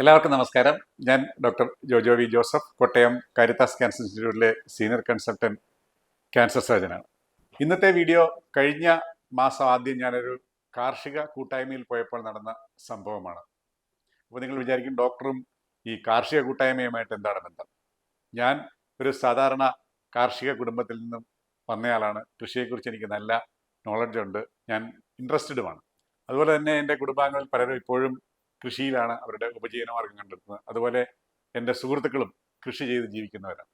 എല്ലാവർക്കും നമസ്കാരം. ഞാൻ doctor Jojo V Joseph Kottayam Caritas cancer ഇൻസ്റ്റിറ്റ്യൂട്ടിലെ സീനിയർ കൺസൾട്ടന്റ് ക്യാൻസർ സർജനാണ് ഇന്നത്തെ വീഡിയോ കഴിഞ്ഞ മാസം ആദ്യം ഞാനൊരു കാർഷിക കൂട്ടായ്മയിൽ പോയപ്പോൾ നടന്ന സംഭവമാണ്. അപ്പോൾ നിങ്ങൾ വിചാരിക്കും ഡോക്ടറും ഈ കാർഷിക കൂട്ടായ്മയുമായിട്ട് എന്താണ് ബന്ധം? ഞാൻ ഒരു സാധാരണ കാർഷിക കുടുംബത്തിൽ നിന്നും വന്നയാളാണ്. കൃഷിയെക്കുറിച്ച് എനിക്ക് നല്ല നോളജ് ഉണ്ട്. ഞാൻ ഇൻട്രസ്റ്റഡുമാണ് അതുപോലെ തന്നെ എന്റെ കുടുംബാംഗങ്ങളിൽ പലരും ഇപ്പോഴും കൃഷിയിലാണ് അവരുടെ ഉപജീവനമാർഗം കണ്ടെത്തുന്നത്. അതുപോലെ എന്റെ സുഹൃത്തുക്കളും കൃഷി ചെയ്ത് ജീവിക്കുന്നവരാണ്.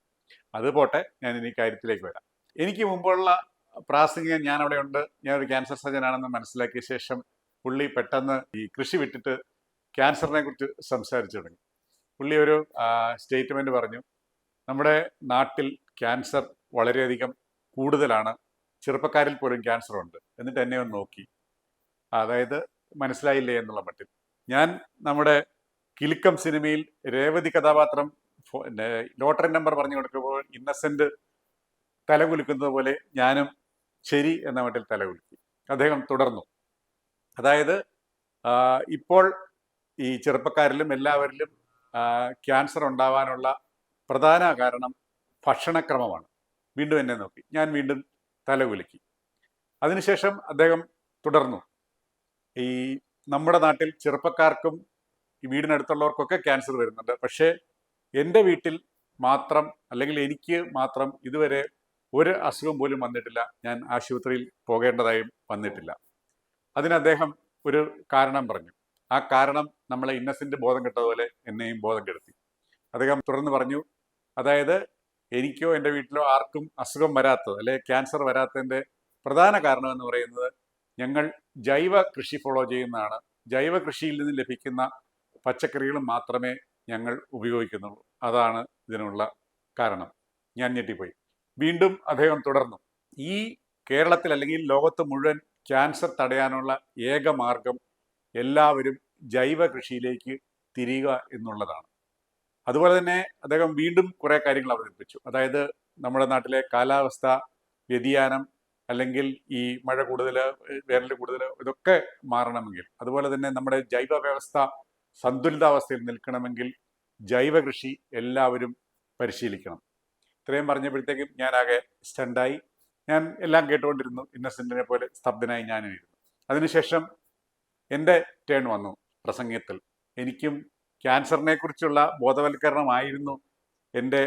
അത് പോട്ടെ ഞാൻ ഇനി കാര്യത്തിലേക്ക് വരാം. എനിക്ക് മുമ്പുള്ള പ്രാസംഗികൻ ഞാൻ അവിടെ ഉണ്ട്. ഞാൻ ഒരു ക്യാൻസർ സർജനാണെന്ന് മനസ്സിലാക്കിയ ശേഷം പുള്ളി പെട്ടെന്ന് ഈ കൃഷി വിട്ടിട്ട് ക്യാൻസറിനെ കുറിച്ച് സംസാരിച്ചു തുടങ്ങി. പുള്ളി ഒരു സ്റ്റേറ്റ്മെന്റ് പറഞ്ഞു നമ്മുടെ നാട്ടിൽ ക്യാൻസർ വളരെയധികം കൂടുതലാണ്. ചെറുപ്പക്കാരിൽ പോലും ക്യാൻസർ ഉണ്ട് എന്നിട്ട് എന്നെ ഒന്ന് നോക്കി. അതായത് മനസ്സിലായില്ലേ എന്നുള്ള മട്ടിൽ. ഞാൻ നമ്മുടെ കിലുക്കം സിനിമയിൽ രേവതി കഥാപാത്രം ലോട്ടറി നമ്പർ പറഞ്ഞു കൊടുക്കുമ്പോൾ ഇന്നസെന്റ് തലകുലുക്കുന്നത് പോലെ ഞാനും ശരി എന്ന മട്ടിൽ തലകുലുക്കി അദ്ദേഹം തുടർന്നു. അതായത് ഇപ്പോൾ ഈ ചെറുപ്പക്കാരിലും എല്ലാവരിലും ക്യാൻസർ ഉണ്ടാവാനുള്ള പ്രധാന കാരണം ഭക്ഷണക്രമമാണ്. വീണ്ടും എന്നെ നോക്കി. ഞാൻ വീണ്ടും തലകുലുക്കി അതിനുശേഷം അദ്ദേഹം തുടർന്നു. ഈ നമ്മുടെ നാട്ടിൽ ചെറുപ്പക്കാർക്കും ഈ വീടിനടുത്തുള്ളവർക്കൊക്കെ ക്യാൻസർ വരുന്നുണ്ട്. പക്ഷേ എന്റെ വീട്ടിൽ മാത്രം അല്ലെങ്കിൽ എനിക്ക് മാത്രം ഇതുവരെ ഒരു അസുഖം പോലും വന്നിട്ടില്ല. ഞാൻ ആശുപത്രിയിൽ പോകേണ്ടതായും വന്നിട്ടില്ല. അതിന് അദ്ദേഹം ഒരു കാരണം പറഞ്ഞു. ആ കാരണം നമ്മളെ ഇന്നസെന്റ് ബോധം കെട്ടതുപോലെ എന്നെയും ബോധം കെടുത്തി. അദ്ദേഹം തുടർന്ന് പറഞ്ഞു അതായത് എനിക്കോ എന്റെ വീട്ടിലോ ആർക്കും അസുഖം വരാത്തത് അല്ലെ ക്യാൻസർ വരാത്തതിന്റെ പ്രധാന കാരണം എന്ന് പറയുന്നത് ഞങ്ങൾ ജൈവ കൃഷി ഫോളോ ചെയ്യുന്നതാണ്. ജൈവ കൃഷിയിൽ നിന്ന് ലഭിക്കുന്ന പച്ചക്കറികൾ മാത്രമേ ഞങ്ങൾ ഉപയോഗിക്കുന്നുള്ളൂ. അതാണ് ഇതിനുള്ള കാരണം. ഞാൻ ഞെട്ടിപ്പോയി. വീണ്ടും അദ്ദേഹം തുടർന്നു. ഈ കേരളത്തിൽ അല്ലെങ്കിൽ ലോകത്ത് മുഴുവൻ ക്യാൻസർ തടയാനുള്ള ഏക മാർഗം എല്ലാവരും ജൈവ കൃഷിയിലേക്ക് തിരിയുക എന്നുള്ളതാണ്. അതുപോലെ തന്നെ അദ്ദേഹം വീണ്ടും കുറേ കാര്യങ്ങൾ അവതരിപ്പിച്ചു. അതായത് നമ്മുടെ നാട്ടിലെ കാലാവസ്ഥ വ്യതിയാനം അല്ലെങ്കിൽ ഈ മഴ കൂടുതൽ വേനൽ കൂടുതൽ ഇതൊക്കെ മാറണമെങ്കിൽ. അതുപോലെ തന്നെ നമ്മുടെ ജൈവ വ്യവസ്ഥ സന്തുലിതാവസ്ഥയിൽ നിൽക്കണമെങ്കിൽ ജൈവ കൃഷി എല്ലാവരും പരിശീലിക്കണം. ഇത്രയും പറഞ്ഞപ്പോഴത്തേക്കും ഞാനാകെ സ്റ്റണ്ടായി. ഞാൻ എല്ലാം കേട്ടുകൊണ്ടിരുന്നു. ഇന്നസെന്റിനെ പോലെ സ്തബ്ധനായി ഞാനും ഇരുന്നു അതിനുശേഷം എന്റെ ടേൺ വന്നു പ്രസംഗത്തിൽ. എനിക്കും ക്യാൻസറിനെ കുറിച്ചുള്ള ബോധവൽക്കരണമായിരുന്നു എന്റെ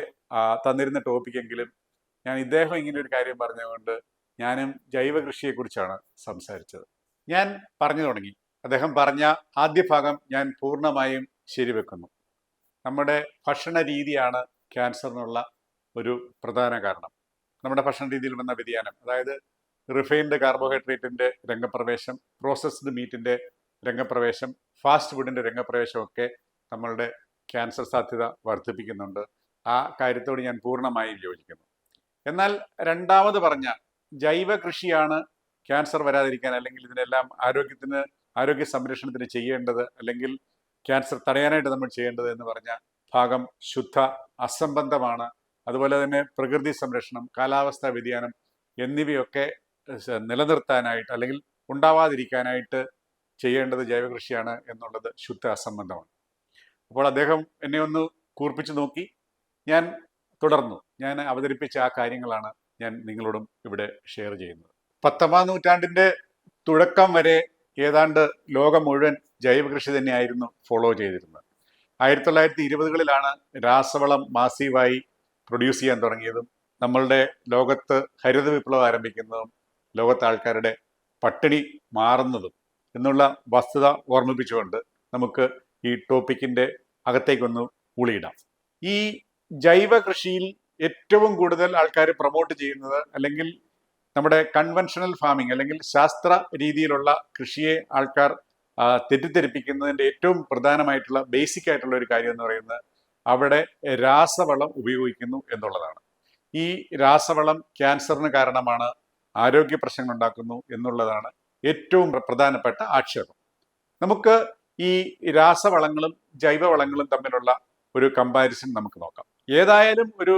തന്നിരുന്ന ടോപ്പിക്കെങ്കിലും. ഞാൻ ഇദ്ദേഹം ഇങ്ങനെ ഒരു കാര്യം പറഞ്ഞതുകൊണ്ട് ഞാനും ജൈവ കൃഷിയെക്കുറിച്ചാണ് സംസാരിച്ചത്. ഞാൻ പറഞ്ഞു തുടങ്ങി. അദ്ദേഹം പറഞ്ഞ ആദ്യ ഭാഗം ഞാൻ പൂർണമായും ശരിവെക്കുന്നു. നമ്മുടെ ഭക്ഷണ രീതിയാണ് ക്യാൻസറിനുള്ള ഒരു പ്രധാന കാരണം. നമ്മുടെ ഭക്ഷണ രീതിയിൽ വന്ന വ്യതിയാനം അതായത് റിഫൈൻഡ് കാർബോഹൈഡ്രേറ്റിന്റെ രംഗപ്രവേശം പ്രോസസ്ഡ് മീറ്റിന്റെ രംഗപ്രവേശം ഫാസ്റ്റ് ഫുഡിന്റെ രംഗപ്രവേശം ഒക്കെ നമ്മളുടെ ക്യാൻസർ സാധ്യത വർദ്ധിപ്പിക്കുന്നുണ്ട്. ആ കാര്യത്തോട് ഞാൻ പൂർണമായും യോജിക്കുന്നു. എന്നാൽ രണ്ടാമത് പറഞ്ഞ ജൈവ കൃഷിയാണ് ക്യാൻസർ വരാതിരിക്കാൻ അല്ലെങ്കിൽ ഇതിനെല്ലാം ആരോഗ്യത്തിന് ആരോഗ്യ സംരക്ഷണത്തിന് ചെയ്യേണ്ടത് അല്ലെങ്കിൽ ക്യാൻസർ തടയാനായിട്ട് നമ്മൾ ചെയ്യേണ്ടത് എന്ന് പറഞ്ഞ ഭാഗം ശുദ്ധ അസംബന്ധമാണ്. അതുപോലെ തന്നെ പ്രകൃതി സംരക്ഷണം കാലാവസ്ഥാ വ്യതിയാനം എന്നിവയൊക്കെ നിലനിർത്താനായിട്ട് അല്ലെങ്കിൽ ഉണ്ടാവാതിരിക്കാനായിട്ട് ചെയ്യേണ്ടത് ജൈവകൃഷിയാണ് എന്നുള്ളത് ശുദ്ധ അസംബന്ധമാണ്. അപ്പോൾ അദ്ദേഹം എന്നെ ഒന്ന് കൂർപ്പിച്ചു നോക്കി. ഞാൻ തുടർന്നു. ഞാൻ അവതരിപ്പിച്ച ആ കാര്യങ്ങളാണ് ഞാൻ നിങ്ങളോടും ഇവിടെ ഷെയർ ചെയ്യുന്നത് പത്തൊമ്പതാം നൂറ്റാണ്ടിന്റെ തുടക്കം വരെ ഏതാണ്ട് ലോകം മുഴുവൻ ജൈവകൃഷി തന്നെയായിരുന്നു ഫോളോ ചെയ്തിരുന്നത്. ആയിരത്തി തൊള്ളായിരത്തി ഇരുപതുകളിലാണ് രാസവളം മാസീവായി പ്രൊഡ്യൂസ് ചെയ്യാൻ തുടങ്ങിയതും നമ്മളുടെ ലോകത്ത് ഹരിത വിപ്ലവം ആരംഭിക്കുന്നതും ലോകത്തെ ആൾക്കാരുടെ പട്ടിണി മാറുന്നതും എന്നുള്ള വസ്തുത ഓർമ്മിപ്പിച്ചുകൊണ്ട് നമുക്ക് ഈ ടോപ്പിക്കിന്റെ അകത്തേക്കൊന്ന് ഉളിയിടാം ഈ ജൈവ കൃഷിയിൽ ഏറ്റവും കൂടുതൽ ആൾക്കാർ പ്രൊമോട്ട് ചെയ്യുന്നത് അല്ലെങ്കിൽ നമ്മുടെ കൺവെൻഷണൽ ഫാമിംഗ് അല്ലെങ്കിൽ ശാസ്ത്ര രീതിയിലുള്ള കൃഷിയെ ആൾക്കാർ തെറ്റിദ്ധരിപ്പിക്കുന്നതിന്റെ ഏറ്റവും പ്രധാനമായിട്ടുള്ള ബേസിക് ആയിട്ടുള്ള ഒരു കാര്യം എന്ന് പറയുന്നത് അവിടെ രാസവളം ഉപയോഗിക്കുന്നു എന്നുള്ളതാണ്. ഈ രാസവളം ക്യാൻസറിന് കാരണമാണ് ആരോഗ്യ പ്രശ്നങ്ങൾ ഉണ്ടാക്കുന്നു എന്നുള്ളതാണ് ഏറ്റവും പ്രധാനപ്പെട്ട ആക്ഷേപം. നമുക്ക് ഈ രാസവളങ്ങളും ജൈവവളങ്ങളും തമ്മിലുള്ള ഒരു കമ്പാരിസൺ നമുക്ക് നോക്കാം. ഏതായാലും ഒരു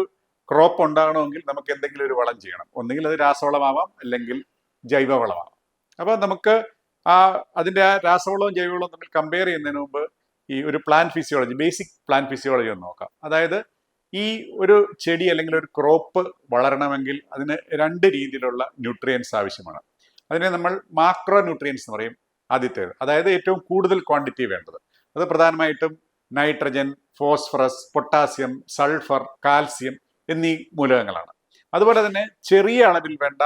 ക്രോപ്പ് ഉണ്ടാകണമെങ്കിൽ നമുക്ക് എന്തെങ്കിലും ഒരു വളം ചെയ്യണം. ഒന്നുകിൽ അത് രാസവളമാവാം അല്ലെങ്കിൽ ജൈവവളമാവാം. അപ്പോൾ നമുക്ക് ആ അതിന്റെ ആ രാസവളവും ജൈവവളവും തമ്മിൽ കമ്പയർ ചെയ്യുന്നതിന് മുമ്പ് ഈ ഒരു plan physiology basic plan physiology ഒന്ന് നോക്കാം. അതായത് ഈ ഒരു ചെടി അല്ലെങ്കിൽ ഒരു ക്രോപ്പ് വളരണമെങ്കിൽ അതിന് രണ്ട് രീതിയിലുള്ള ന്യൂട്രിയൻസ് ആവശ്യമാണ്. അതിനെ നമ്മൾ മാക്രോ ന്യൂട്രിയൻസ് എന്ന് പറയും ആദ്യത്തേത്. അതായത് ഏറ്റവും കൂടുതൽ ക്വാണ്ടിറ്റി വേണ്ടത്. അത് പ്രധാനമായിട്ടും nitrogen phosphorus potassium sulphur calcium എന്നീ മൂലകങ്ങളാണ്. അതുപോലെ തന്നെ ചെറിയ അളവിൽ വേണ്ട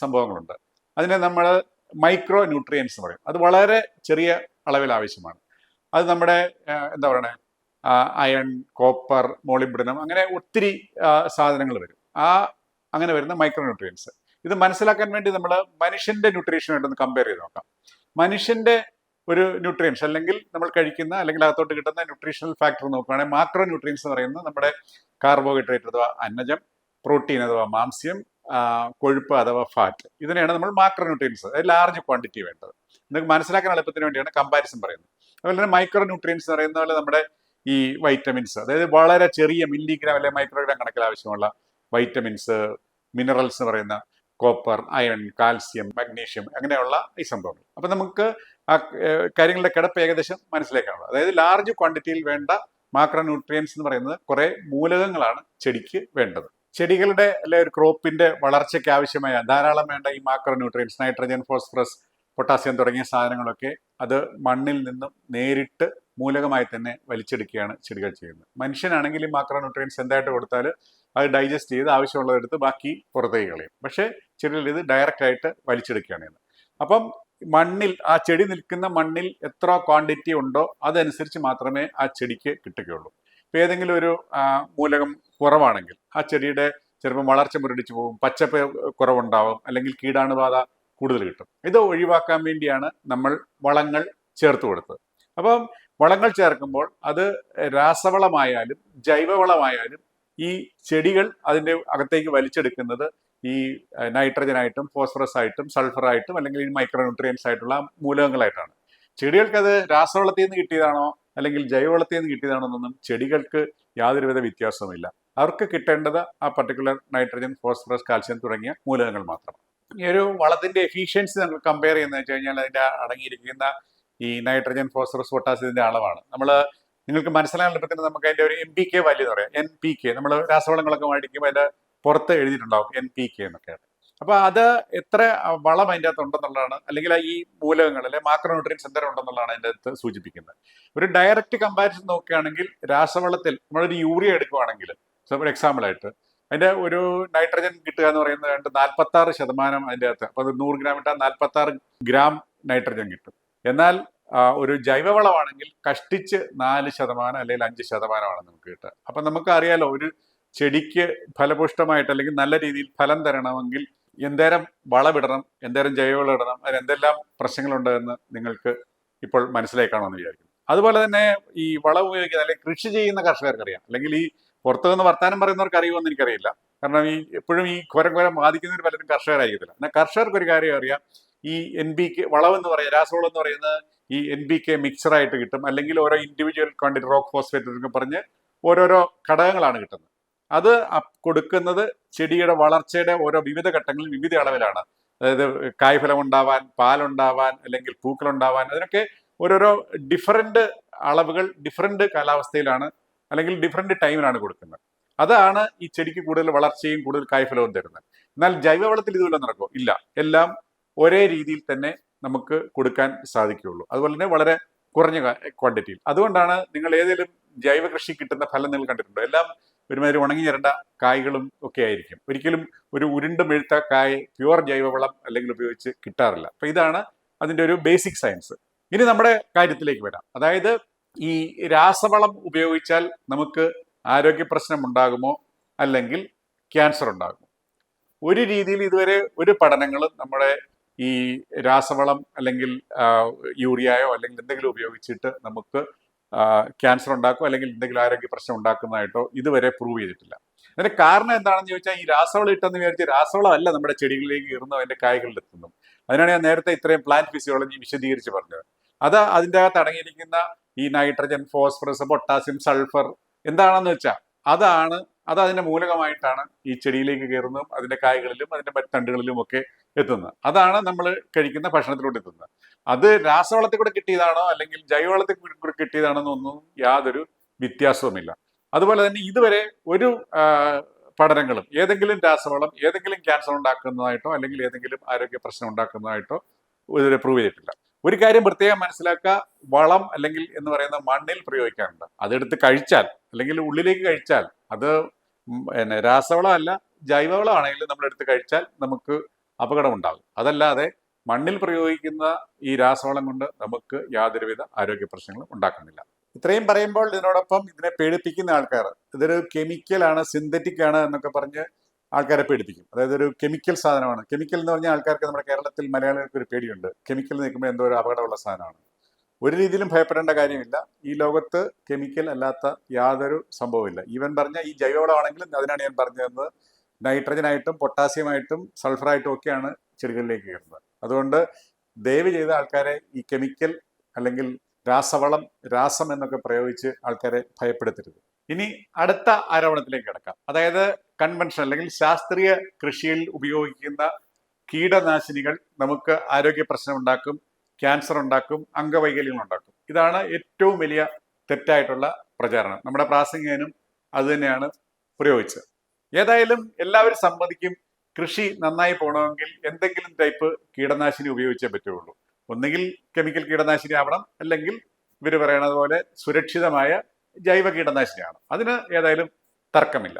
സംഭവങ്ങളുണ്ട്. അതിനെ നമ്മൾ മൈക്രോ ന്യൂട്രിയൻസ് എന്ന് പറയും. അത് വളരെ ചെറിയ അളവിൽ ആവശ്യമാണ്. അത് നമ്മുടെ എന്താ പറയണേ? അയൺ കോപ്പർ മോളിബ്രിനം അങ്ങനെ ഒത്തിരി സാധനങ്ങൾ വരും. ആ അങ്ങനെ വരുന്ന മൈക്രോ ന്യൂട്രിയൻസ് ഇത് മനസ്സിലാക്കാൻ വേണ്ടി നമ്മൾ മനുഷ്യന്റെ ന്യൂട്രീഷനുമായിട്ടൊന്ന് കമ്പയർ ചെയ്ത് നോക്കാം. മനുഷ്യന്റെ ഒരു ന്യൂട്രിയൻസ് അല്ലെങ്കിൽ നമ്മൾ കഴിക്കുന്ന അല്ലെങ്കിൽ അകത്തോട്ട് കിട്ടുന്ന ന്യൂട്രീഷണൽ ഫാക്ടർ നോക്കുകയാണെങ്കിൽ മാക്രോ ന്യൂട്രിയൻസ് എന്ന് പറയുന്നത് നമ്മുടെ കാർബോഹൈഡ്രേറ്റ് അഥവാ അന്നജം പ്രോട്ടീൻ അഥവാ മാംസ്യം കൊഴുപ്പ് അഥവാ ഫാറ്റ് ഇതിനെയാണ് നമ്മൾ മാക്രോ ന്യൂട്രിയൻസ് ലാർജ് ക്വാണ്ടിറ്റി വേണ്ടത്. നിങ്ങൾക്ക് മനസ്സിലാക്കാൻ എളുപ്പത്തിന് വേണ്ടിയാണ് കമ്പാരിസൺ പറയുന്നത്. അതുപോലെ തന്നെ മൈക്രോ ന്യൂട്രിയൻസ് എന്ന് പറയുന്ന പോലെ നമ്മുടെ ഈ വൈറ്റമിൻസ് അതായത് വളരെ ചെറിയ മില്ലിഗ്രാം അല്ലെങ്കിൽ മൈക്രോഗ്രാം കണക്കിൽ ആവശ്യമുള്ള വൈറ്റമിൻസ് മിനറൽസ് എന്ന് പറയുന്ന കോപ്പർ അയൺ കാൽസ്യം മഗ്നീഷ്യം അങ്ങനെയുള്ള ഈ സംഭവങ്ങൾ. അപ്പൊ നമുക്ക് ആ കാര്യങ്ങളുടെ കിടപ്പ് ഏകദേശം മനസ്സിലാക്കാനുള്ളത് അതായത് ലാർജ് ക്വാണ്ടിറ്റിയിൽ വേണ്ട മാക്രോ ന്യൂട്രിയൻസ് എന്ന് പറയുന്നത് കുറെ മൂലകങ്ങളാണ് ചെടിക്ക് വേണ്ടത്. ചെടികളുടെ അല്ലെ ഒരു ക്രോപ്പിന്റെ വളർച്ചയ്ക്ക് ആവശ്യമായ ധാരാളം വേണ്ട ഈ macro nutrients nitrogen phosphorus potassium തുടങ്ങിയ സാധനങ്ങളൊക്കെ അത് മണ്ണിൽ നിന്നും നേരിട്ട് മൂലകമായി തന്നെ വലിച്ചെടുക്കുകയാണ് ചെടികൾ ചെയ്യുന്നത്. മനുഷ്യനാണെങ്കിൽ ഈ മാക്രോ ന്യൂട്രിയൻസ് എന്തായിട്ട് കൊടുത്താൽ അത് ഡൈജസ്റ്റ് ചെയ്ത് ആവശ്യമുള്ളതെടുത്ത് ബാക്കി പുറത്തേക്ക് കളയും. പക്ഷേ ചെടികൾ ഇത് ഡയറക്റ്റ് ആയിട്ട് വലിച്ചെടുക്കുകയാണ് അപ്പം മണ്ണിൽ ആ ചെടി നിൽക്കുന്ന മണ്ണിൽ എത്ര ക്വാണ്ടിറ്റി ഉണ്ടോ അതനുസരിച്ച് മാത്രമേ ആ ചെടിക്ക് കിട്ടുകയുള്ളൂ. ഇപ്പം ഏതെങ്കിലും ഒരു മൂലകം കുറവാണെങ്കിൽ ആ ചെടിയുടെ ചിലപ്പോൾ വളർച്ച മുരടിച്ചു പോകും പച്ചപ്പ് കുറവുണ്ടാവും അല്ലെങ്കിൽ കീടാണുബാധ കൂടുതൽ കിട്ടും. ഇത് ഒഴിവാക്കാൻ വേണ്ടിയാണ് നമ്മൾ വളങ്ങൾ ചേർത്ത് കൊടുത്തത്. അപ്പം വളങ്ങൾ ചേർക്കുമ്പോൾ അത് രാസവളമായാലും ജൈവവളമായാലും ഈ ചെടികൾ അതിന്റെ അകത്തേക്ക് വലിച്ചെടുക്കുന്നത് ഈ നൈട്രജൻ ആയിട്ടും ഫോസ്ഫറസ് ആയിട്ടും സൾഫർ ആയിട്ടും അല്ലെങ്കിൽ ഈ മൈക്രോന്യൂട്രിയൻസ് ആയിട്ടുള്ള മൂലകങ്ങളായിട്ടാണ്. ചെടികൾക്ക് അത് രാസവളത്തിൽ നിന്ന് കിട്ടിയതാണോ അല്ലെങ്കിൽ ജൈവവളത്തിൽ നിന്ന് കിട്ടിയതാണോ എന്നൊന്നും ചെടികൾക്ക് യാതൊരുവിധ വ്യത്യാസവുമില്ല. അവർക്ക് കിട്ടേണ്ടത് ആ പർട്ടിക്കുലർ നൈട്രജൻ ഫോസ്ഫറസ് കാൽസ്യം തുടങ്ങിയ മൂലകങ്ങൾ മാത്രം ഈ ഒരു വളത്തിന്റെ എഫിഷ്യൻസി നമ്മൾ കമ്പയർ ചെയ്യുന്നത് വെച്ച് കഴിഞ്ഞാൽ അതിന്റെ അടങ്ങിയിരിക്കുന്ന ഈ നൈട്രജൻ ഫോസ്ഫറസ് പൊട്ടാസ്യത്തിന്റെ അളവാണ്. നമ്മൾ നിങ്ങൾക്ക് മനസ്സിലാകാൻ എളുപ്പത്തിന് നമുക്ക് അതിന്റെ ഒരു എം പി കെ വാല്യൂ എന്ന് പറയാം. എൻ പി കെ നമ്മൾ രാസവളങ്ങളൊക്കെ മേടിക്കുമ്പോൾ അതിന്റെ പുറത്ത് എഴുതിയിട്ടുണ്ടാവും എൻ പി കെ എന്നൊക്കെയാണ് അപ്പൊ അത് എത്ര വളം അതിന്റെ അകത്ത് ഉണ്ടെന്നുള്ളതാണ് അല്ലെങ്കിൽ ഈ മൂലകങ്ങൾ അല്ലെ മാക്രോ ന്യൂട്രിയൻസ് എന്തര ഉണ്ടെന്നുള്ളതാണ് അതിന്റെ അകത്ത് സൂചിപ്പിക്കുന്നത്. ഒരു ഡയറക്റ്റ് കമ്പാരിസൺ നോക്കുകയാണെങ്കിൽ രാസവളത്തിൽ നമ്മളൊരു യൂറിയ എടുക്കുകയാണെങ്കിൽ ഒരു എക്സാമ്പിൾ ആയിട്ട് അതിന്റെ ഒരു നൈട്രജൻ കിട്ടുക എന്ന് പറയുന്നത് രണ്ട് നാൽപ്പത്തി ആറ് ശതമാനം അതിന്റെ അകത്ത് അപ്പൊ അത് നൂറ് ഗ്രാം ഇട്ടാൽ നാൽപ്പത്തി ആറ് ഗ്രാം നൈട്രജൻ കിട്ടും. എന്നാൽ ഒരു ജൈവവളമാണെങ്കിൽ കഷ്ടിച്ച് നാല് ശതമാനം അല്ലെങ്കിൽ അഞ്ച് ശതമാനമാണ് നമുക്ക് കിട്ടുക. അപ്പം നമുക്ക് അറിയാലോ ഒരു ചെടിക്ക് ഫലപുഷ്ടമായിട്ട് അല്ലെങ്കിൽ നല്ല രീതിയിൽ ഫലം തരണമെങ്കിൽ എന്തേരം വളമിടണം എന്തേരം ജൈവവളം ഇടണം അതിന് എന്തെല്ലാം പ്രശ്നങ്ങളുണ്ട് എന്ന് നിങ്ങൾക്ക് ഇപ്പോൾ മനസ്സിലായി കാണുമെന്ന് വിചാരിക്കുന്നു. അതുപോലെ തന്നെ ഈ വളം ഉപയോഗിക്കുന്ന അല്ലെങ്കിൽ കൃഷി ചെയ്യുന്ന കർഷകർക്കറിയാം. അല്ലെങ്കിൽ ഈ പുറത്തു നിന്ന് വർത്താനം പറയുന്നവർക്ക് അറിയുമെന്ന് എനിക്കറിയില്ല. കാരണം ഈ എപ്പോഴും ഈ ഘോരം ഘോരം ബാധിക്കുന്നവർ പലരും കർഷകരായിരിക്കത്തില്ല. എന്നാൽ കർഷകർക്ക് ഒരു കാര്യം അറിയാം. ഈ എൻ ബി കെ വളം എന്ന് പറയുക രാസവളം എന്ന് പറയുന്നത് ഈ എൻ ബി കെ മിക്സറായിട്ട് കിട്ടും. അല്ലെങ്കിൽ ഓരോ ഇൻഡിവിജ്വൽ ക്വാണ്ടിറ്റി റോക്ക് ഫോസ്ഫേറ്റ് എന്നൊക്കെ പറഞ്ഞ് ഓരോരോ ഘടകങ്ങളാണ് കിട്ടുന്നത്. അത് കൊടുക്കുന്നത് ചെടിയുടെ വളർച്ചയുടെ ഓരോ വിവിധ ഘട്ടങ്ങളിൽ വിവിധ അളവിലാണ്. അതായത് കായ്ഫലം ഉണ്ടാവാൻ പാലുണ്ടാവാൻ അല്ലെങ്കിൽ പൂക്കൾ പൂക്കളുണ്ടാവാൻ അതിനൊക്കെ ഓരോരോ ഡിഫറന്റ് അളവുകൾ ഡിഫറന്റ് കാലാവസ്ഥയിലാണ് അല്ലെങ്കിൽ ഡിഫറന്റ് ടൈമിലാണ് കൊടുക്കുന്നത്. അതാണ് ഈ ചെടിക്ക് കൂടുതൽ വളർച്ചയും കൂടുതൽ കായ്ഫലവും തരുന്നത്. എന്നാൽ ജൈവവളത്തിൽ ഇതുപോലെ നടക്കുമോ? ഇല്ല. എല്ലാം ഒരേ രീതിയിൽ തന്നെ നമുക്ക് കൊടുക്കാൻ സാധിക്കുകയുള്ളൂ. അതുപോലെ തന്നെ വളരെ കുറഞ്ഞ ക്വാണ്ടിറ്റിയിൽ അതുകൊണ്ടാണ് നിങ്ങൾ ഏതെങ്കിലും ജൈവ കൃഷി കിട്ടുന്ന ഫലം നിങ്ങൾ കണ്ടിട്ടുണ്ടോ? എല്ലാം ഒരുമാതിരി ഉണങ്ങി ഞരണ്ട കായ്കളും ഒക്കെ ആയിരിക്കും. ഒരിക്കലും ഒരു ഉരുണ്ട് മെഴുത്ത കായ് പ്യുവർ ജൈവവളം അല്ലെങ്കിൽ ഉപയോഗിച്ച് കിട്ടാറില്ല. അപ്പൊ ഇതാണ് അതിന്റെ ഒരു ബേസിക് സയൻസ് ഇനി നമ്മുടെ കാര്യത്തിലേക്ക് വരാം. അതായത് ഈ രാസവളം ഉപയോഗിച്ചാൽ നമുക്ക് ആരോഗ്യ പ്രശ്നം ഉണ്ടാകുമോ? അല്ലെങ്കിൽ ക്യാൻസർ ഉണ്ടാകുമോ? ഒരു രീതിയിൽ ഇതുവരെ ഒരു പഠനങ്ങളും നമ്മുടെ ഈ രാസവളം അല്ലെങ്കിൽ യൂറിയയോ അല്ലെങ്കിൽ എന്തെങ്കിലും ഉപയോഗിച്ചിട്ട് നമുക്ക് ക്യാൻസർ ഉണ്ടാക്കും അല്ലെങ്കിൽ എന്തെങ്കിലും ആരോഗ്യ പ്രശ്നം ഉണ്ടാക്കുന്നതായിട്ടോ ഇതുവരെ പ്രൂവ് ചെയ്തിട്ടില്ല. അതിന്റെ കാരണം എന്താണെന്ന് ചോദിച്ചാൽ ഈ രാസവളം ഇട്ടെന്ന് വിചാരിച്ച് രാസവളം അല്ല നമ്മുടെ ചെടികളിലേക്ക് കയറുന്നു അതിന്റെ കായ്കളിൽ എത്തുന്നു അതിനാണ് ഞാൻ നേരത്തെ ഇത്രയും പ്ലാന്റ് ഫിസിയോളജി വിശദീകരിച്ച് പറഞ്ഞത്. അത് അതിന്റെ അകത്ത് അടങ്ങിയിരിക്കുന്ന ഈ നൈട്രജൻ ഫോസ്ഫറസ് പൊട്ടാസ്യം സൾഫർ എന്താണെന്ന് വെച്ചാൽ അതാണ് അത് അതിന്റെ മൂലകമായിട്ടാണ് ഈ ചെടിയിലേക്ക് കയറുന്നതും അതിന്റെ കായ്കളിലും അതിന്റെ തണ്ടുകളിലും ഒക്കെ എത്തുന്നത്. അതാണ് നമ്മൾ കഴിക്കുന്ന ഭക്ഷണത്തിലൂടെ എത്തുന്നത്. അത് രാസവളത്തിൽ കൂടെ കിട്ടിയതാണോ അല്ലെങ്കിൽ ജൈവവളത്തിൽ കൂടെ കിട്ടിയതാണോ എന്നൊന്നും യാതൊരു വ്യത്യാസവുമില്ല. അതുപോലെ തന്നെ ഇതുവരെ ഒരു പഠനങ്ങളും ഏതെങ്കിലും രാസവളം ഏതെങ്കിലും ക്യാൻസർ ഉണ്ടാക്കുന്നതായിട്ടോ അല്ലെങ്കിൽ ഏതെങ്കിലും ആരോഗ്യ പ്രശ്നം ഉണ്ടാക്കുന്നതായിട്ടോ ഇതുവരെ പ്രൂവ് ചെയ്തിട്ടില്ല. ഒരു കാര്യം പ്രത്യേകം മനസ്സിലാക്കുക. വളം അല്ലെങ്കിൽ എന്ന് പറയുന്ന മണ്ണിൽ പ്രയോഗിക്കാറുണ്ട്. അതെടുത്ത് കഴിച്ചാൽ അല്ലെങ്കിൽ ഉള്ളിലേക്ക് കഴിച്ചാൽ അത് പിന്നെ രാസവളം അല്ല ജൈവവളം ആണെങ്കിൽ നമ്മൾ എടുത്ത് കഴിച്ചാൽ നമുക്ക് അപകടം ഉണ്ടാകും അതല്ലാതെ മണ്ണിൽ പ്രയോഗിക്കുന്ന ഈ രാസവളം കൊണ്ട് നമുക്ക് യാതൊരുവിധ ആരോഗ്യ പ്രശ്നങ്ങളും ഉണ്ടാക്കുന്നില്ല. ഇത്രയും പറയുമ്പോൾ ഇതിനോടൊപ്പം ഇതിനെ പേടിപ്പിക്കുന്ന ആൾക്കാർ ഇതൊരു കെമിക്കലാണ് സിന്തറ്റിക് ആണ് എന്നൊക്കെ പറഞ്ഞ് ആൾക്കാരെ പേടിപ്പിക്കും. അതായത് ഒരു കെമിക്കൽ സാധനമാണ്. കെമിക്കൽ എന്ന് പറഞ്ഞാൽ ആൾക്കാർക്ക് നമ്മുടെ കേരളത്തിൽ മലയാളികൾക്ക് ഒരു പേടിയുണ്ട്. കെമിക്കൽ നിൽക്കുമ്പോൾ എന്തോ ഒരു അപകടമുള്ള സാധനമാണ്. ഒരു രീതിയിലും ഭയപ്പെടേണ്ട കാര്യമില്ല. ഈ ലോകത്ത് കെമിക്കൽ അല്ലാത്ത യാതൊരു സംഭവമില്ല ഈവൻ പറഞ്ഞ ഈ ജൈവവളമാണെങ്കിലും അതിനാണ് ഞാൻ പറഞ്ഞു തന്നത് നൈട്രജനായിട്ടും പൊട്ടാസ്യമായിട്ടും സൾഫറായിട്ടും ഒക്കെയാണ് ചെടികളിലേക്ക് കയറുന്നത്. അതുകൊണ്ട് ദയവ് ചെയ്ത ആൾക്കാരെ ഈ കെമിക്കൽ അല്ലെങ്കിൽ രാസവളം രാസം എന്നൊക്കെ പ്രയോഗിച്ച് ആൾക്കാരെ ഭയപ്പെടുത്തരുത്. ഇനി അടുത്ത ആരോപണത്തിലേക്ക് കിടക്കാം. അതായത് കൺവെൻഷൻ അല്ലെങ്കിൽ ശാസ്ത്രീയ കൃഷിയിൽ ഉപയോഗിക്കുന്ന കീടനാശിനികൾ നമുക്ക് ആരോഗ്യ പ്രശ്നം ഉണ്ടാക്കും ക്യാൻസർ ഉണ്ടാക്കും അംഗവൈകല്യങ്ങൾ ഉണ്ടാക്കും. ഇതാണ് ഏറ്റവും വലിയ തെറ്റായിട്ടുള്ള പ്രചാരണം. നമ്മുടെ പ്രാസംഗികനും അത് തന്നെയാണ് പ്രയോഗിച്ചത്. ഏതായാലും എല്ലാവരും സമ്മതിക്കും. കൃഷി നന്നായി പോകണമെങ്കിൽ എന്തെങ്കിലും ടൈപ്പ് കീടനാശിനി ഉപയോഗിച്ചേ പറ്റുള്ളൂ. ഒന്നുകിൽ കെമിക്കൽ കീടനാശിനി ആവണം അല്ലെങ്കിൽ ഇവർ പറയണത് പോലെ സുരക്ഷിതമായ ജൈവ കീടനാശിനിയാണ് അതിന് ഏതായാലും തർക്കമില്ല.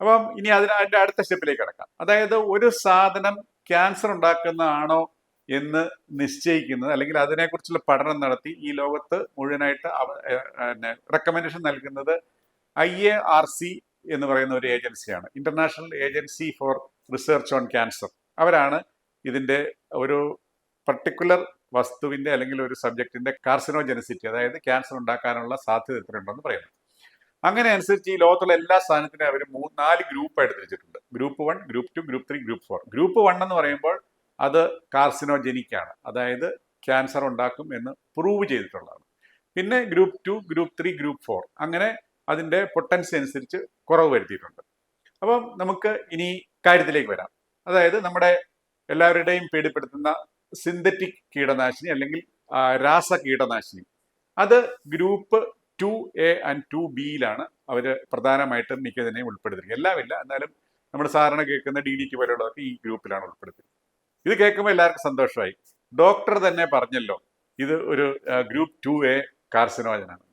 അപ്പം ഇനി അതിന് അതിന്റെ അടുത്ത സ്റ്റെപ്പിലേക്ക് കിടക്കാം. അതായത് ഒരു സാധനം ക്യാൻസർ ഉണ്ടാക്കുന്നതാണോ എന്ന് നിശ്ചയിക്കുന്നത് അല്ലെങ്കിൽ അതിനെക്കുറിച്ചുള്ള പഠനം നടത്തി ഈ ലോകത്ത് മുഴുവനായിട്ട് റെക്കമെൻഡേഷൻ നൽകുന്നത് ഐ എ ആർ സി എന്ന് പറയുന്ന ഒരു ഏജൻസിയാണ്. International agency for research on cancer അവരാണ് ഇതിന്റെ ഒരു പർട്ടിക്കുലർ വസ്തുവിന്റെ അല്ലെങ്കിൽ ഒരു സബ്ജക്റ്റിന്റെ കാർസിനോജെനിസിറ്റി അതായത് ക്യാൻസർ ഉണ്ടാക്കാനുള്ള സാധ്യത എത്രയുണ്ടെന്ന് പറയുന്നത്. അങ്ങനെ അനുസരിച്ച് ഈ ലോകത്തുള്ള എല്ലാ സാധനത്തിനും അവർ മൂന്ന് നാല് ഗ്രൂപ്പായിട്ട് തിരിച്ചിട്ടുണ്ട്. Group one group two group three group four group one എന്ന് പറയുമ്പോൾ അത് കാർസിനോജനിക് ആണ് അതായത് ക്യാൻസർ ഉണ്ടാക്കും എന്ന് പ്രൂവ് ചെയ്തിട്ടുള്ളതാണ്. പിന്നെ group two group three group four അങ്ങനെ അതിന്റെ പൊട്ടൻസി അനുസരിച്ച് കുറവ് വരുത്തിയിട്ടുണ്ട്. അപ്പം നമുക്ക് ഇനി കാര്യത്തിലേക്ക് വരാം. അതായത് നമ്മുടെ എല്ലാവരുടെയും പേടിപ്പെടുത്തുന്ന സിന്തറ്റിക് കീടനാശിനി അല്ലെങ്കിൽ രാസ കീടനാശിനി. അത് group two A and two ബിയിലാണ് അവർ പ്രധാനമായിട്ടും മിക്കതിനെയും ഉൾപ്പെടുത്തിയിരിക്കുന്നത്. എല്ലാമില്ല എന്നാലും നമ്മൾ സാധാരണ കേൾക്കുന്ന ഡി ഡി ടി പോലെയുള്ളതൊക്കെ ഈ ഗ്രൂപ്പിലാണ് ഉൾപ്പെടുത്തിയത് ഇത് കേൾക്കുമ്പോൾ എല്ലാവർക്കും സന്തോഷമായി. ഡോക്ടർ തന്നെ പറഞ്ഞല്ലോ ഇത് ഒരു ഗ്രൂപ്പ് ടു എ കാർസിനോജനാണ്.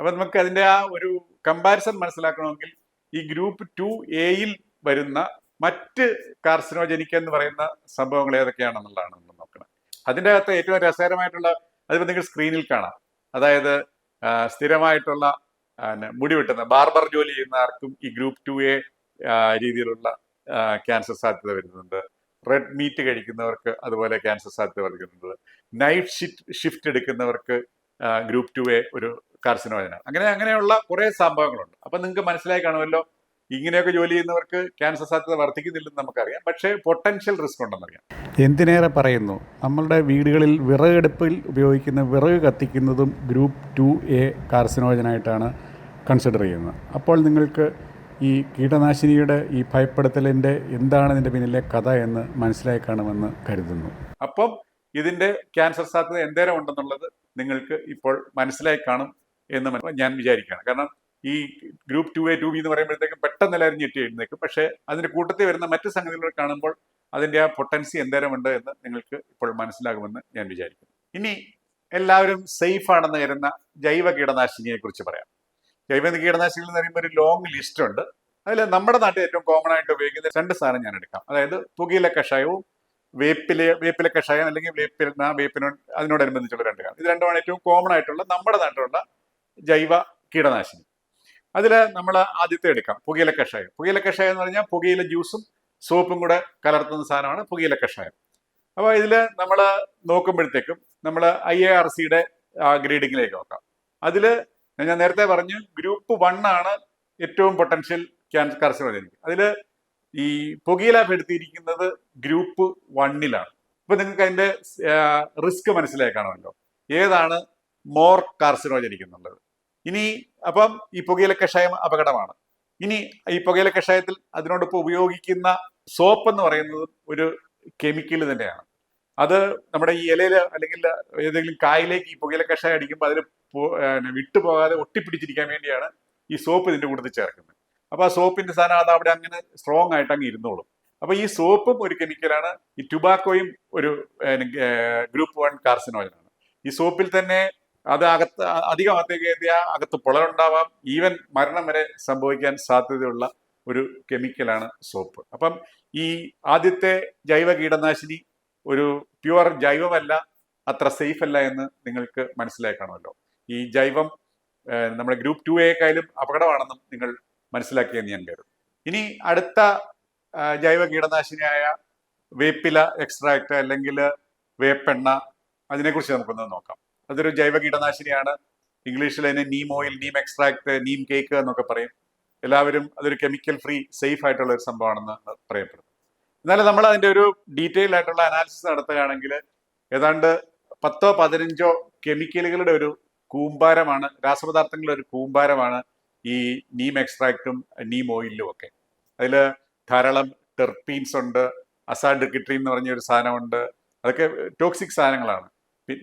അപ്പൊ നമുക്ക് അതിന്റെ ആ ഒരു കമ്പാരിസൺ മനസ്സിലാക്കണമെങ്കിൽ ഈ ഗ്രൂപ്പ് ടു എയിൽ വരുന്ന മറ്റ് കാർസിനോജനിക് എന്ന് പറയുന്ന സംഭവങ്ങൾ ഏതൊക്കെയാണെന്നുള്ളതാണ് നമ്മൾ നോക്കണം. അതിന്റെ അകത്ത് ഏറ്റവും രസകരമായിട്ടുള്ള അതിപ്പോൾ നിങ്ങൾ സ്ക്രീനിൽ കാണാം. അതായത് സ്ഥിരമായിട്ടുള്ള മുടി വെട്ടുന്ന ബാർബർ ജോലി ചെയ്യുന്ന ആർക്കും ഈ ഗ്രൂപ്പ് ടു എ രീതിയിലുള്ള ക്യാൻസർ സാധ്യത വരുന്നുണ്ട്. റെഡ് മീറ്റ് കഴിക്കുന്നവർക്ക് അതുപോലെ ക്യാൻസർ സാധ്യത വർദ്ധിക്കുന്നുണ്ട് നൈറ്റ് ഷിഫ്റ്റ് ഷിഫ്റ്റ് എടുക്കുന്നവർക്ക് ഗ്രൂപ്പ് ടു എ ഒരു കാർസിനോജനാണ് അങ്ങനെ അങ്ങനെയുള്ള കുറേ സംഭവങ്ങളുണ്ട്. അപ്പം നിങ്ങൾക്ക് മനസ്സിലായി കാണുമല്ലോ ഇങ്ങനെയൊക്കെ ജോലി ചെയ്യുന്നവർക്ക് ക്യാൻസർ സാധ്യത വർദ്ധിക്കുന്നില്ലെന്ന് നമുക്കറിയാം. പക്ഷേ പൊട്ടൻഷ്യൽ റിസ്ക് ഉണ്ടെന്നറിയാം. എന്തിനേറെ പറയുന്നു നമ്മളുടെ വീടുകളിൽ വിറകടുപ്പിൽ ഉപയോഗിക്കുന്ന വിറക് കത്തിക്കുന്നതും ഗ്രൂപ്പ് ടു എ കാർസിനോജനായിട്ടാണ് കൺസിഡർ ചെയ്യുന്നത്. അപ്പോൾ നിങ്ങൾക്ക് ഈ കീടനാശിനിയുടെ ഈ ഭയപ്പെടുത്തലിന്റെ എന്താണ് ഇതിന്റെ പിന്നിലെ കഥ എന്ന് മനസ്സിലായി കാണുമെന്ന് കരുതുന്നു. അപ്പം ഇതിന്റെ ക്യാൻസർ സാധ്യത എന്തേരം ഉണ്ടെന്നുള്ളത് നിങ്ങൾക്ക് ഇപ്പോൾ മനസ്സിലായി കാണും എന്ന് ഞാൻ വിചാരിക്കുകയാണ്. കാരണം ഈ group two A two B എന്ന് പറയുമ്പോഴത്തേക്കും പെട്ടെന്ന് എല്ലാവരും ഞെട്ടി എഴുന്നേക്കും പക്ഷേ അതിന്റെ കൂട്ടത്തിൽ വരുന്ന മറ്റു സംഗതികൾ കാണുമ്പോൾ അതിന്റെ ആ പൊട്ടൻസി എന്തേരം ഉണ്ട് എന്ന് നിങ്ങൾക്ക് ഇപ്പോൾ മനസ്സിലാകുമെന്ന് ഞാൻ വിചാരിക്കുന്നു. ഇനി എല്ലാവരും സേഫ് ആണെന്ന് കരുതുന്ന ജൈവ കീടനാശിനിയെ കുറിച്ച് പറയാം. ജൈവ കീടനാശിനികൾ എന്ന് പറയുമ്പോൾ ഒരു ലോങ് ലിസ്റ്റ് ഉണ്ട്. അതിൽ നമ്മുടെ നാട്ടിൽ ഏറ്റവും കോമൺ ആയിട്ട് ഉപയോഗിക്കുന്ന രണ്ട് സാധനം ഞാൻ എടുക്കാം. അതായത് പുകയില കഷായവും വേപ്പില വേപ്പില കഷായം അല്ലെങ്കിൽ വേപ്പില ആ വേപ്പിനോട് അതിനോടനുബന്ധിച്ചുള്ള രണ്ട് കാര്യം ഇത് രണ്ടുമാണ് ഏറ്റവും കോമൺ ആയിട്ടുള്ള നമ്മുടെ നാട്ടിലുള്ള ജൈവ കീടനാശിനി. അതിൽ നമ്മൾ ആദ്യത്തെ എടുക്കാം. പുകയില കഷായം. പുകയില കഷായം എന്ന് പറഞ്ഞാൽ പുകയില ജ്യൂസും സോപ്പും കൂടെ കലർത്തുന്ന സാധനമാണ് പുകയില കഷായം. അപ്പോൾ ഇതിൽ നമ്മൾ നോക്കുമ്പോഴത്തേക്കും നമ്മൾ ഐ എ ആർ സിയുടെ ഗ്രേഡിങ്ങിലേക്ക് നോക്കാം. അതിൽ ഞാൻ നേരത്തെ പറഞ്ഞു ഗ്രൂപ്പ് വൺ ആണ് ഏറ്റവും പൊട്ടൻഷ്യൽ ക്യാൻസർ കാർസിനോജനിക് അതിൽ ഈ പുകയില പെടുത്തിയിരിക്കുന്നത് ഗ്രൂപ്പ് വണ്ണിലാണ് അപ്പൊ നിങ്ങൾക്ക് അതിന്റെ റിസ്ക് മനസ്സിലാക്കാണല്ലോ ഏതാണ് മോർ കാർസിനോജനിക് എന്നുള്ളത് ഇനി അപ്പം ഈ പുകയില കഷായം അപകടമാണ്. ഇനി ഈ പുകയില കഷായത്തിൽ അതിനോടൊപ്പം ഉപയോഗിക്കുന്ന സോപ്പ് എന്ന് പറയുന്നത് ഒരു കെമിക്കൽ തന്നെയാണ്. അത് നമ്മുടെ ഈ ഇലയിൽ അല്ലെങ്കിൽ ഏതെങ്കിലും കായിലേക്ക് ഈ പുകയില കഷായം അടിക്കുമ്പോൾ അതിൽ വിട്ടുപോകാതെ ഒട്ടിപ്പിടിച്ചിരിക്കാൻ വേണ്ടിയാണ് ഈ സോപ്പ് ഇതിന്റെ കൂട്ടത്തിൽ ചേർക്കുന്നത്. അപ്പൊ ആ സോപ്പിന്റെ സാധനം അത് അവിടെ അങ്ങനെ സ്ട്രോങ് ആയിട്ട് അങ്ങ് ഇരുന്നോളും. അപ്പൊ ഈ സോപ്പും ഒരു കെമിക്കലാണ് ഈ ടുബാക്കോയും ഒരു ഗ്രൂപ്പ് വൺ കാർസിനോജനാണ് ഈ സോപ്പിൽ തന്നെ അത് അകത്ത് അധികം അകത്തേക്ക് അകത്ത് പൊളരുണ്ടാവാം ഈവൻ മരണം വരെ സംഭവിക്കാൻ സാധ്യതയുള്ള ഒരു കെമിക്കലാണ് സോപ്പ്. അപ്പം ഈ ആദ്യത്തെ ജൈവ കീടനാശിനി ഒരു പ്യുവർ ജൈവമല്ല അത്ര സേഫ് അല്ല എന്ന് നിങ്ങൾക്ക് മനസ്സിലായി കാണുമല്ലോ ഈ ജൈവം നമ്മുടെ ഗ്രൂപ്പ് ടു എക്കായാലും അപകടമാണെന്നും നിങ്ങൾ മനസ്സിലാക്കിയെന്ന് ഞാൻ കരുതും ഇനി അടുത്ത ജൈവ കീടനാശിനിയായ വേപ്പില എക്സ്ട്രാക്ട് അല്ലെങ്കിൽ വേപ്പെണ്ണ അതിനെക്കുറിച്ച് നമുക്കൊന്ന് നോക്കാം. അതൊരു ജൈവ കീടനാശിനിയാണ്. ഇംഗ്ലീഷിൽ അതിനെ neem oil neem extract neem cake എന്നൊക്കെ പറയും. എല്ലാവരും അതൊരു കെമിക്കൽ ഫ്രീ സേഫ് ആയിട്ടുള്ള ഒരു സംഭവമാണെന്ന് പറയപ്പെടുന്നു. എന്നാലും നമ്മൾ അതിന്റെ ഒരു ഡീറ്റെയിൽ ആയിട്ടുള്ള അനാലിസിസ് നടത്തുകയാണെങ്കിൽ ഏതാണ്ട് പത്തോ പതിനഞ്ചോ കെമിക്കലുകളുടെ ഒരു കൂമ്പാരമാണ് രാസപദാർത്ഥങ്ങളുടെ ഒരു കൂമ്പാരമാണ് ഈ നീം എക്സ്ട്രാക്റ്റും നീം ഓയിലും ഒക്കെ. അതിൽ ധാരാളം ടെർപ്പീൻസ് ഉണ്ട് അസാഡിക്കിട്രീൻ എന്ന് പറഞ്ഞ ഒരു സാധനമുണ്ട്. അതൊക്കെ ടോക്സിക് സാധനങ്ങളാണ്.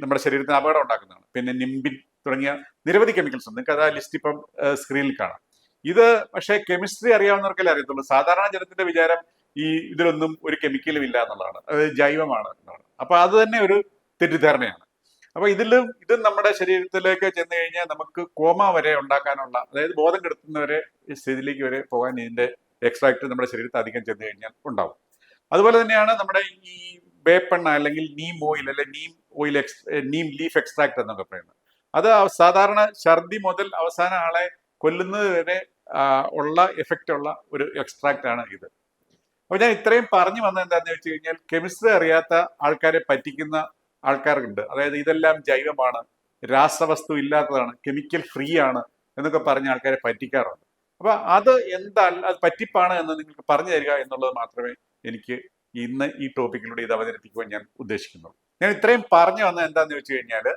നമ്മുടെ ശരീരത്തിന് അപകടം ഉണ്ടാക്കുന്നതാണ്. പിന്നെ നിംബിൻ തുടങ്ങിയ നിരവധി കെമിക്കൽസ് ഉണ്ട്. നിങ്ങൾക്ക് അത് ആ ലിസ്റ്റ് ഇപ്പം സ്ക്രീനിൽ കാണാം. ഇത് പക്ഷേ കെമിസ്ട്രി അറിയാവുന്നവർക്കല്ലേ അറിയത്തുള്ളൂ. സാധാരണ ജനത്തിന്റെ വിചാരം ഈ ഇതിലൊന്നും ഒരു കെമിക്കലും ഇല്ല എന്നുള്ളതാണ്. അത് ജൈവമാണ് എന്നുള്ളത് അപ്പൊ അത് തന്നെ ഒരു തെറ്റിദ്ധാരണയാണ്. അപ്പൊ ഇതിലും ഇതും നമ്മുടെ ശരീരത്തിലേക്ക് ചെന്ന് കഴിഞ്ഞാൽ നമുക്ക് കോമ വരെ ഉണ്ടാക്കാനുള്ള അതായത് ബോധം കെടുത്തുന്നവരെ സ്ഥിതിയിലേക്ക് വരെ പോകാൻ ഇതിന്റെ എക്സ്ട്രാക്ട് നമ്മുടെ ശരീരത്തിൽ അധികം ചെന്ന് കഴിഞ്ഞാൽ ഉണ്ടാവും. അതുപോലെ തന്നെയാണ് നമ്മുടെ ഈ വേപ്പെണ്ണ അല്ലെങ്കിൽ നീം ഓയിൽ അല്ലെ neem oil ex neem leaf extract എന്നൊക്കെ പറയുന്നത്. അത് സാധാരണ ഛർദി മുതൽ അവസാന ആളെ കൊല്ലുന്നത് വരെ ഉള്ള എഫക്റ്റ് ഉള്ള ഒരു എക്സ്ട്രാക്റ്റ് ആണ് ഇത്. അപ്പൊ ഞാൻ ഇത്രയും പറഞ്ഞു വന്നത് എന്താണെന്ന് വെച്ച് കഴിഞ്ഞാൽ കെമിസ്ട്രി അറിയാത്ത ആൾക്കാരെ പറ്റിക്കുന്ന ആൾക്കാരുണ്ട്. അതായത് ഇതെല്ലാം ജൈവമാണ്. രാസവസ്തു ഇല്ലാത്തതാണ്. കെമിക്കൽ ഫ്രീ ആണ് എന്നൊക്കെ പറഞ്ഞ ആൾക്കാരെ പറ്റിക്കാറുണ്ട്. അപ്പൊ അത് എന്താ അത് പറ്റിപ്പാണ് എന്ന് നിങ്ങൾക്ക് പറഞ്ഞു തരിക എന്നുള്ളത് മാത്രമേ എനിക്ക് ഇന്ന് ഈ ടോപ്പിക്കിലൂടെ ഇത് അവതരിപ്പിക്കുവാൻ ഞാൻ ഉദ്ദേശിക്കുന്നുള്ളൂ. ഞാൻ ഇത്രയും പറഞ്ഞു വന്നത് എന്താന്ന് വെച്ച് കഴിഞ്ഞാൽ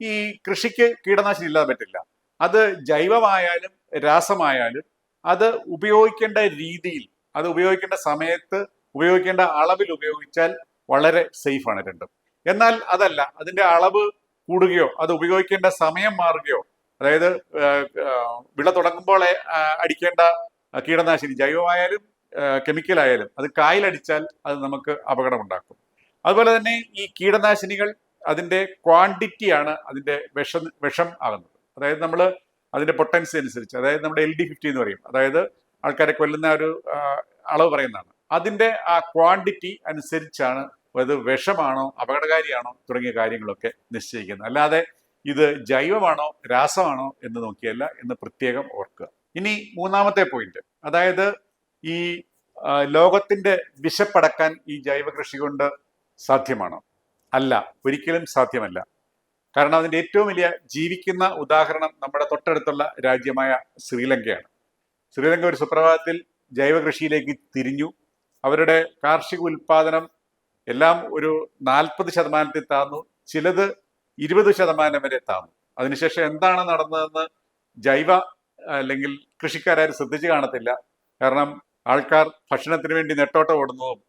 ഈ കൃഷിക്ക് കീടനാശിനി ഇല്ലാതെ പറ്റില്ല. അത് ജൈവമായാലും രാസമായാലും അത് ഉപയോഗിക്കേണ്ട രീതിയിൽ അത് ഉപയോഗിക്കേണ്ട സമയത്ത് ഉപയോഗിക്കേണ്ട അളവിൽ ഉപയോഗിച്ചാൽ വളരെ സേഫ് ആണ് രണ്ടും. എന്നാൽ അതല്ല അതിന്റെ അളവ് കൂടുകയോ അത് ഉപയോഗിക്കേണ്ട സമയം മാറുകയോ അതായത് വിള തുടങ്ങുമ്പോൾ അടിക്കേണ്ട കീടനാശിനി ജൈവമായാലും കെമിക്കൽ ആയാലും അത് കായലടിച്ചാൽ അത് നമുക്ക് അപകടമുണ്ടാക്കും. അതുപോലെ തന്നെ ഈ കീടനാശിനികൾ അതിന്റെ ക്വാണ്ടിറ്റിയാണ് അതിന്റെ വിഷം വിഷം ആകുന്നത്. അതായത് നമ്മൾ അതിന്റെ പൊട്ടൻസി അനുസരിച്ച് അതായത് നമ്മുടെ എൽ ഡി ഫിഫ്റ്റി എന്ന് പറയും. അതായത് ആൾക്കാരെ കൊല്ലുന്ന ഒരു അളവ് പറയുന്നതാണ്. അതിന്റെ ആ ക്വാണ്ടിറ്റി അനുസരിച്ചാണ് അത് വിഷമാണോ അപകടകാരിയാണോ തുടങ്ങിയ കാര്യങ്ങളൊക്കെ നിശ്ചയിക്കുന്നത്. അല്ലാതെ ഇത് ജൈവമാണോ രാസമാണോ എന്ന് നോക്കിയല്ല എന്ന് പ്രത്യേകം ഓർക്കുക. ഇനി മൂന്നാമത്തെ പോയിന്റ്. അതായത് ഈ ലോകത്തിന്റെ വിശപ്പടക്കാൻ ഈ ജൈവ കൃഷി കൊണ്ട് സാധ്യമാണോ? അല്ല ഒരിക്കലും സാധ്യമല്ല. കാരണം അതിന്റെ ഏറ്റവും വലിയ ജീവിക്കുന്ന ഉദാഹരണം നമ്മുടെ തൊട്ടടുത്തുള്ള രാജ്യമായ ശ്രീലങ്കയാണ്. ശ്രീലങ്ക ഒരു സുപ്രഭാതത്തിൽ ജൈവ കൃഷിയിലേക്ക് തിരിഞ്ഞു. അവരുടെ കാർഷിക ഉൽപാദനം എല്ലാം ഒരു നാൽപ്പത് ശതമാനത്തിൽ താന്നു. ചിലത് ഇരുപത് ശതമാനം വരെ താന്നു. അതിനുശേഷം എന്താണ് നടന്നതെന്ന് ജൈവ അല്ലെങ്കിൽ കൃഷിക്കാരും ശ്രദ്ധിച്ചു കാണത്തില്ല. കാരണം ആൾക്കാർ ഭക്ഷണത്തിന് വേണ്ടി നെട്ടോട്ടം ഓടുന്നതും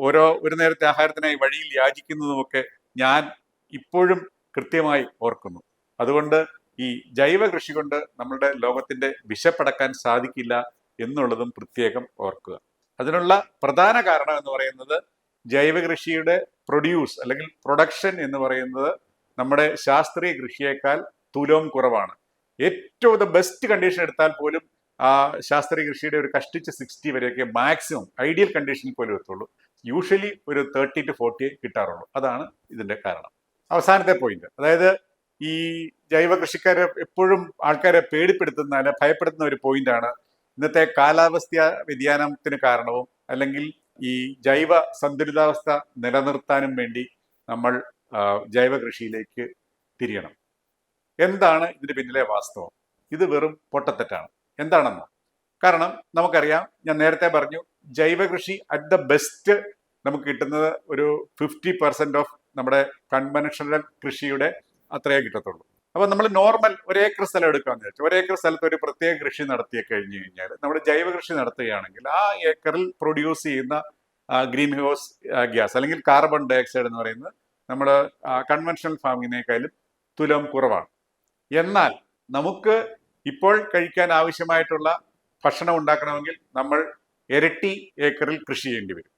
ഓരോ ഒരു നേരത്തെ ആഹാരത്തിനായി വഴിയിൽ യാചിക്കുന്നതുമൊക്കെ ഞാൻ ഇപ്പോഴും കൃത്യമായി ഓർക്കുന്നു. അതുകൊണ്ട് ഈ ജൈവ കൃഷി കൊണ്ട് നമ്മളുടെ ലോകത്തിന്റെ വിശപ്പടക്കാൻ സാധിക്കില്ല എന്നുള്ളതും പ്രത്യേകം ഓർക്കുക. അതിനുള്ള പ്രധാന കാരണം എന്ന് പറയുന്നത് ജൈവ കൃഷിയുടെ പ്രൊഡ്യൂസ് അല്ലെങ്കിൽ പ്രൊഡക്ഷൻ എന്ന് പറയുന്നത് നമ്മുടെ ശാസ്ത്രീയ കൃഷിയേക്കാൾ തുലവും കുറവാണ്. ഏറ്റവും ദ ബെസ്റ്റ് കണ്ടീഷൻ എടുത്താൽ പോലും ആ ശാസ്ത്രീയ കൃഷിയുടെ ഒരു കഷ്ടിച്ച് സിക്സ്റ്റി വരെയൊക്കെ മാക്സിമം ഐഡിയൽ കണ്ടീഷനിൽ പോലും എത്തുള്ളൂ യൂഷ്വലി ഒരു തേർട്ടി ടു ഫോർട്ടി കിട്ടാറുള്ളൂ. അതാണ് ഇതിന്റെ കാരണം. അവസാനത്തെ പോയിന്റ് അതായത് ഈ ജൈവ കൃഷിക്കാരെ എപ്പോഴും ആൾക്കാരെ പേടിപ്പെടുത്തുന്ന അല്ലെ ഭയപ്പെടുത്തുന്ന ഒരു പോയിന്റാണ് ഇന്നത്തെ കാലാവസ്ഥ വ്യതിയാനത്തിന് കാരണവും അല്ലെങ്കിൽ ഈ ജൈവ സന്തുലിതാവസ്ഥ നിലനിർത്താനും വേണ്ടി നമ്മൾ ജൈവ കൃഷിയിലേക്ക് തിരിയണം. എന്താണ് ഇതിന് പിന്നിലെ വാസ്തവം? ഇത് വെറും പൊട്ടത്തെറ്റാണ്. എന്താണെന്ന്? കാരണം നമുക്കറിയാം ഞാൻ നേരത്തെ പറഞ്ഞു ജൈവ കൃഷി അറ്റ് ദ ബെസ്റ്റ് നമുക്ക് കിട്ടുന്നത് ഒരു ഫിഫ്റ്റി പെർസെന്റ് ഓഫ് നമ്മുടെ കൺവെൻഷണൽ കൃഷിയുടെ അത്രയേ കിട്ടത്തുള്ളൂ. അപ്പൊ നമ്മൾ നോർമൽ ഒരു ഏക്കർ സ്ഥലം എടുക്കാന്ന് വെച്ചാൽ ഒരു ഏക്കർ സ്ഥലത്ത് ഒരു പ്രത്യേക കൃഷി നടത്തിയ കഴിഞ്ഞു കഴിഞ്ഞാൽ നമ്മൾ ജൈവ കൃഷി നടത്തുകയാണെങ്കിൽ ആ ഏക്കറിൽ പ്രൊഡ്യൂസ് ചെയ്യുന്ന ഗ്രീൻ ഹൗസ് ഗ്യാസ് അല്ലെങ്കിൽ കാർബൺ ഡയോക്സൈഡ് എന്ന് പറയുന്നത് നമ്മൾ കൺവെൻഷണൽ ഫാമിങ്ങിനേക്കാളും തുലം കുറവാണ്. എന്നാൽ നമുക്ക് ഇപ്പോൾ കഴിക്കാൻ ആവശ്യമായിട്ടുള്ള ഭക്ഷണം ഉണ്ടാക്കണമെങ്കിൽ നമ്മൾ ഇരട്ടി ഏക്കറിൽ കൃഷി ചെയ്യേണ്ടി വരും.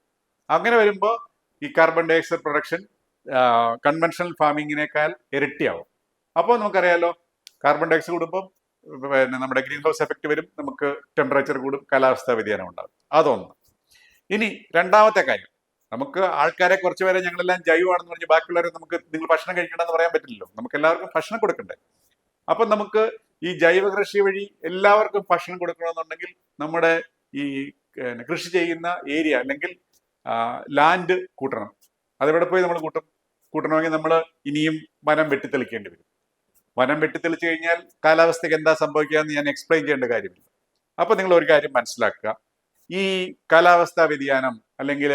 അങ്ങനെ വരുമ്പോൾ ഈ കാർബൺ ഡയോക്സൈഡ് പ്രൊഡക്ഷൻ കൺവെൻഷണൽ ഫാമിങ്ങിനേക്കാൾ ഇരട്ടിയാവും. അപ്പോൾ നമുക്കറിയാലോ കാർബൺ ഡയോക്സൈഡ് കൂടുമ്പോൾ പിന്നെ നമ്മുടെ ഗ്രീൻ ഹൗസ് എഫക്റ്റ് വരും നമുക്ക് ടെമ്പറേച്ചർ കൂടും കാലാവസ്ഥാ വ്യതിയാനം ഉണ്ടാകും. അതൊന്ന്. ഇനി രണ്ടാമത്തെ കാര്യം. നമുക്ക് ആൾക്കാരെ കുറച്ച് പേരെ ഞങ്ങളെല്ലാം ജൈവമാണെന്ന് പറഞ്ഞ് ബാക്കിയുള്ളവരെ നമുക്ക് നിങ്ങൾ ഭക്ഷണം കഴിക്കണമെന്ന് പറയാൻ പറ്റില്ലല്ലോ. നമുക്ക് എല്ലാവർക്കും ഭക്ഷണം കൊടുക്കണ്ടേ? അപ്പം നമുക്ക് ഈ ജൈവ കൃഷി വഴി എല്ലാവർക്കും ഭക്ഷണം കൊടുക്കണമെന്നുണ്ടെങ്കിൽ നമ്മുടെ ഈ കൃഷി ചെയ്യുന്ന ഏരിയ അല്ലെങ്കിൽ ലാൻഡ് കൂട്ടണം. അതെവിടെ പോയി നമ്മൾ കൂട്ടും കൂട്ടണമെങ്കിൽ നമ്മൾ ഇനിയും വനം വെട്ടിത്തെളിക്കേണ്ടി വരും. വനം വെട്ടിത്തെളിച്ചു കഴിഞ്ഞാൽ കാലാവസ്ഥയ്ക്ക് എന്താ സംഭവിക്കുക എന്ന് ഞാൻ എക്സ്പ്ലെയിൻ ചെയ്യേണ്ട കാര്യമില്ല. അപ്പൊ നിങ്ങൾ ഒരു കാര്യം മനസ്സിലാക്കുക. ഈ കാലാവസ്ഥാ വ്യതിയാനം അല്ലെങ്കിൽ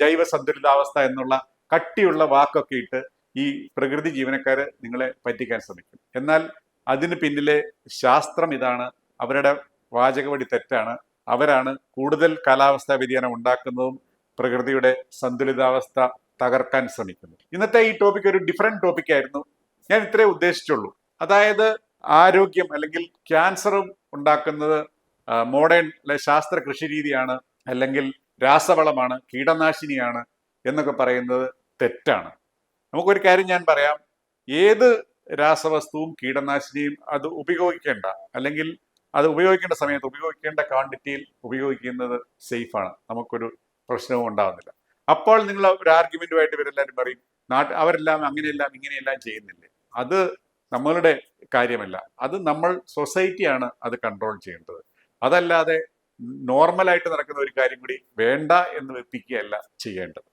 ജൈവ സന്തുലിതാവസ്ഥ എന്നുള്ള കട്ടിയുള്ള വാക്കൊക്കെ ഇട്ട് ഈ പ്രകൃതി ജീവനക്കാര് നിങ്ങളെ പറ്റിക്കാൻ ശ്രമിക്കും. എന്നാൽ അതിന് പിന്നിലെ ശാസ്ത്രം ഇതാണ്. അവരുടെ വാചകവടി തെറ്റാണ്. അവരാണ് കൂടുതൽ കാലാവസ്ഥാ വ്യതിയാനം ഉണ്ടാക്കുന്നതും പ്രകൃതിയുടെ സന്തുലിതാവസ്ഥ തകർക്കാൻ ശ്രമിക്കുന്നു. ഇന്നത്തെ ഈ ടോപ്പിക് ഒരു ഡിഫറെന്റ് ടോപ്പിക് ആയിരുന്നു. ഞാൻ ഇത്രേ ഉദ്ദേശിച്ചുള്ളൂ. അതായത് ആരോഗ്യം അല്ലെങ്കിൽ ക്യാൻസറും ഉണ്ടാക്കുന്നത് മോഡേൺ ശാസ്ത്ര കൃഷി രീതിയാണ് അല്ലെങ്കിൽ രാസവളമാണ് കീടനാശിനിയാണ് എന്നൊക്കെ പറയുന്നത് തെറ്റാണ്. നമുക്കൊരു കാര്യം ഞാൻ പറയാം. ഏത് രാസവസ്തുവും കീടനാശിനിയും അത് ഉപയോഗിക്കേണ്ട അല്ലെങ്കിൽ അത് ഉപയോഗിക്കേണ്ട സമയത്ത് ഉപയോഗിക്കേണ്ട ക്വാണ്ടിറ്റിയിൽ ഉപയോഗിക്കുന്നത് സേഫാണ് നമുക്കൊരു പ്രശ്നവും ഉണ്ടാവുന്നില്ല. അപ്പോൾ നിങ്ങൾ ഒരു ആർഗ്യുമെന്റുമായിട്ട് ഇവരെല്ലാവരും പറയും നാട്ട് അവരെല്ലാം അങ്ങനെയെല്ലാം ഇങ്ങനെയെല്ലാം ചെയ്യുന്നില്ലേ? അത് നമ്മളുടെ കാര്യമല്ല. അത് നമ്മൾ സൊസൈറ്റിയാണ് അത് കൺട്രോൾ ചെയ്യേണ്ടത്. അതല്ലാതെ നോർമലായിട്ട് നടക്കുന്ന ഒരു കാര്യം കൂടി വേണ്ട എന്ന് വെപ്പിക്കുകയല്ല ചെയ്യേണ്ടത്.